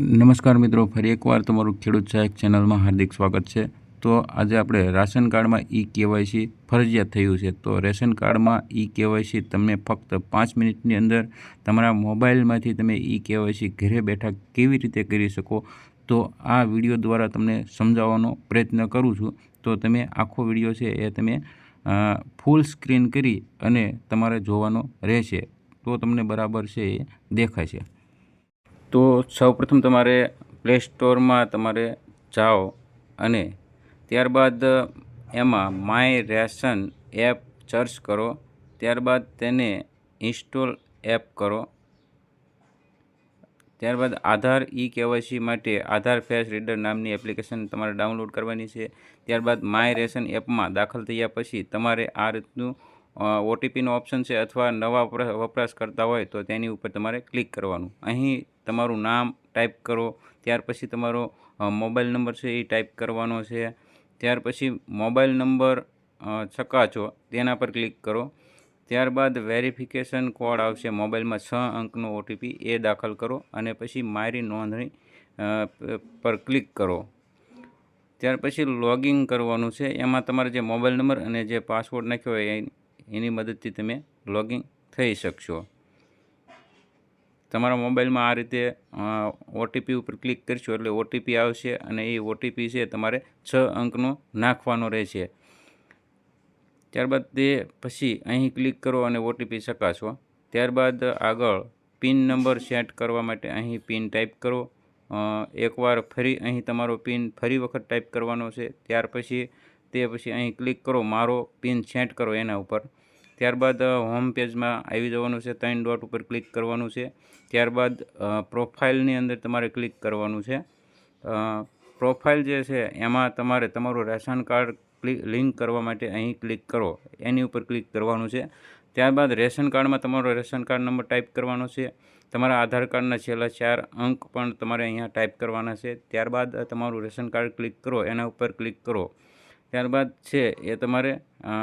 નમસ્કાર મિત્રો, ફરી એકવાર તમારું ખેડૂત સહાયક ચેનલમાં હાર્દિક સ્વાગત છે. તો આજે આપણે રાશન કાર્ડમાં ઈ કેવાયસી ફરજિયાત થયું છે. તો રેશન કાર્ડમાં ઈ કેવાયસી તમને ફક્ત પાંચ મિનિટની અંદર તમારા મોબાઈલમાંથી તમે ઈ કેવાયસી ઘરે બેઠા કેવી રીતે કરી શકો? તો આ વીડિયો દ્વારા તમને સમજાવવાનો પ્રયત્ન કરું છું. તો તમે આખો વીડિયો છે એ તમે ફૂલ સ્ક્રીન કરી અને તમારે જોવાનો રહેશે. તો તમને બરાબર છે એ દેખાશે તો સૌપ્રથમ તમારે પ્લે સ્ટોરમાં તમારે જાઓ અને ત્યારબાદ એમાં માય રેશન એપ સર્ચ કરો. ત્યારબાદ તેને ઇન્સ્ટોલ એપ કરો. ત્યારબાદ આધાર ઈ કેવાયસી માટે આધાર ફેસ રીડર નામની એપ્લિકેશન તમારે ડાઉનલોડ કરવાની છે. ત્યારબાદ માય રેશન એપમાં દાખલ થયા પછી તમારે આ રીતનું ઓટીપીનો ઓપ્શન છે અથવા નવા વપરાશકર્તા વપરાશ કરતા હોય તો તેની ઉપર તમારે ક્લિક કરવાનું. અહીં તમારું નામ ટાઈપ કરો, ત્યાર પછી તમારો મોબાઈલ નંબર છે એ ટાઈપ કરવાનો છે. ત્યાર પછી મોબાઈલ નંબર છકાચો, તેના પર ક્લિક કરો. ત્યારબાદ વેરિફિકેશન કોડ આવશે મોબાઈલમાં છ અંકનો ઓટીપી એ દાખલ કરો અને પછી મારી નોંધણી પર ક્લિક કરો. ત્યાર પછી લોગિન કરવાનું છે. એમાં તમારે જે મોબાઈલ નંબર અને જે પાસવર્ડ નાખ્યો હોય એ- એની મદદથી તમે લોગિન થઈ શકશો. તમારા મોબાઈલમાં આ રીતે ઓટીપી ઉપર ક્લિક કરશો એટલે ઓટીપી આવશે અને એ ઓટીપી છે તમારે છ અંકનો નાખવાનો રહેશે. ત્યારબાદ તે પછી અહીં ક્લિક કરો અને ઓટીપી ચકાસો. ત્યારબાદ આગળ પિન નંબર સેટ કરવા માટે અહીં પિન ટાઈપ કરો. એકવાર ફરી અહીં તમારો પિન ફરી વખત ટાઈપ કરવાનો છે. ત્યાર પછી તે પછી અહીં ક્લિક કરો, મારો પિન સેટ કરો એના ઉપર. ત્યારબાદ હોમ પેજમાં આવી જવાનું છે, ત્રણ ડોટ ઉપર ક્લિક કરવાનું છે. ત્યારબાદ પ્રોફાઇલની અંદર તમારે ક્લિક કરવાનું છે. પ્રોફાઇલ જે છે, એમાં તમારે તમારું રેશન કાર્ડ ક્લિક લિંક કરવા માટે અહીં ક્લિક કરો. એની ઉપર ક્લિક કરવાનું છે. ત્યારબાદ, રેશન કાર્ડમાં તમારો રેશન કાર્ડ નંબર ટાઈપ કરવાનો છે. તમારા આધાર કાર્ડના છેલ્લા ચાર અંક પણ તમારે અહીંયા ટાઈપ કરવાના છે. ત્યારબાદ, તમારું રેશન કાર્ડ ક્લિક કરો, એના ઉપર ક્લિક કરો. ત્યારબાદ છે એ તમારે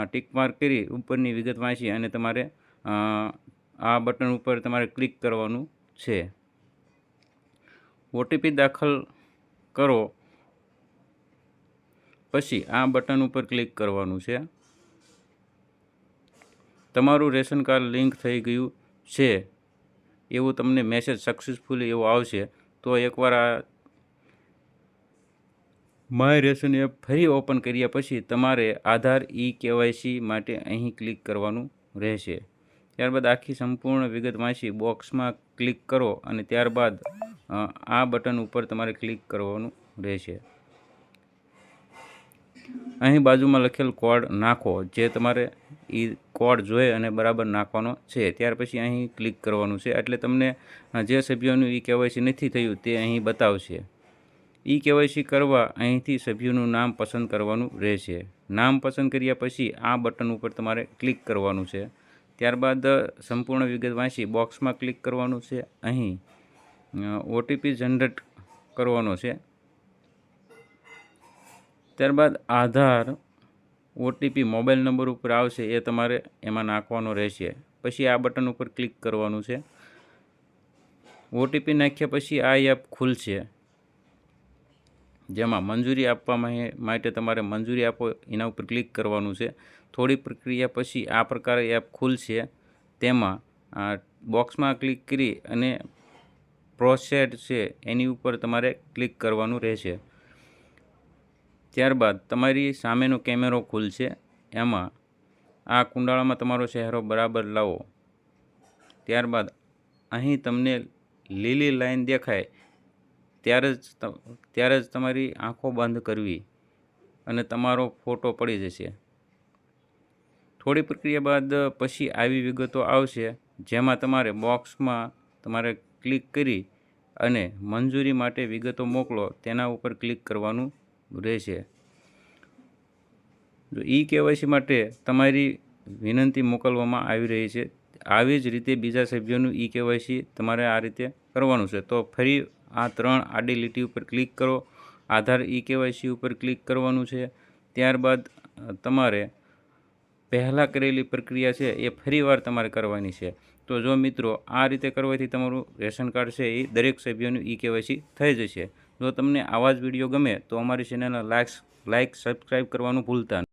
ટીક માર્ક કરી ઉપરની વિગત વાંચી અને તમારે આ બટન ઉપર તમારે ક્લિક કરવાનું છે. ઓટીપી દાખલ કરો. પછી આ બટન ઉપર ક્લિક કરવાનું છે. તમારું રેશન કાર્ડ લિંક થઈ ગયું છે. એવું તમને મેસેજ સક્સેસફુલી એવો આવશે. તો એકવાર આ માય રેશન એપ ફરી ઓપન કર્યા પછી તમારે આધાર ઈ કેવાયસી માટે અહીં ક્લિક કરવાનું રહેશે. ત્યારબાદ આખી સંપૂર્ણ વિગત વાંચી બોક્સમાં ક્લિક કરો અને ત્યારબાદ આ બટન ઉપર તમારે ક્લિક કરવાનું રહેશે. અહીં બાજુમાં લખેલ કોડ નાખો, જે તમારે એ કોડ જોઈએ અને બરાબર નાખવાનો છે. ત્યાર પછી અહીં ક્લિક કરવાનું છે. એટલે તમને જે સભ્યોનું ઈ કેવાયસી નથી થયું તે અહીં બતાવશે. ઈ કેવાયસી કરવા અહીંથી સભ્યોનું નામ પસંદ કરવાનું રહેશે. નામ પસંદ કર્યા પછી આ બટન ઉપર તમારે ક્લિક કરવાનું છે. ત્યારબાદ સંપૂર્ણ વિગત વાંચી બોક્સમાં ક્લિક કરવાનું છે. અહીં ઓટીપી જનરેટ કરવાનો છે. ત્યારબાદ આધાર ઓટીપી મોબાઈલ નંબર ઉપર આવશે એ તમારે એમાં નાખવાનો રહેશે. પછી આ બટન ઉપર ક્લિક કરવાનું છે. ઓટીપી નાખ્યા પછી આ એપ ખુલશે. જેમાં મંજૂરી આપવા માટે તમારે મંજૂરી આપો, એના ઉપર ક્લિક કરવાનું છે. થોડી પ્રક્રિયા પછી આ પ્રકારે એપ ખુલશે. તેમાં બોક્સમાં ક્લિક કરી અને પ્રોસેડ છે, એની ઉપર તમારે ક્લિક કરવાનું રહેશે. ત્યારબાદ તમારી સામેનો કેમેરો ખુલશે. એમાં, આ કુંડાળામાં તમારો ચહેરો બરાબર લાવો. ત્યારબાદ, અહીં તમને લીલી લાઈન દેખાય. ત્યારે જ ત્યારે જ તમારી આંખો બંધ કરવી અને તમારો ફોટો પડી જશે. થોડી પ્રક્રિયા બાદ પછી આવી વિગતો આવશે, જેમાં તમારે બોક્સમાં તમારે ક્લિક કરી અને મંજૂરી માટે વિગતો મોકલો, તેના ઉપર ક્લિક કરવાનું રહેશે. જો ઈ કેવાયસી માટે તમારી વિનંતી મોકલવામાં આવી રહી છે, આવી જ રીતે બીજા સભ્યોનું ઈ કેવાયસી તમારે આ રીતે કરવાનું છે. તો ફરી આ ત્રણ આડી લીટી ઉપર ક્લિક કરો. આધાર ઈ કેવાયસી ઉપર ક્લિક કરવાનું છે. ત્યારબાદ તમારે પહેલાં કરેલી પ્રક્રિયા છે એ ફરીવાર તમારે કરવાની છે. તો જો મિત્રો આ રીતે કરવાથી તમારું રેશન કાર્ડ છે એ દરેક સભ્યોનું ઈ કેવાયસી થઈ જશે. જો તમને આવા જ વીડિયો ગમે તો અમારી ચેનલને લાઇક્સ લાઇક સબસ્ક્રાઈબ કરવાનું ભૂલતા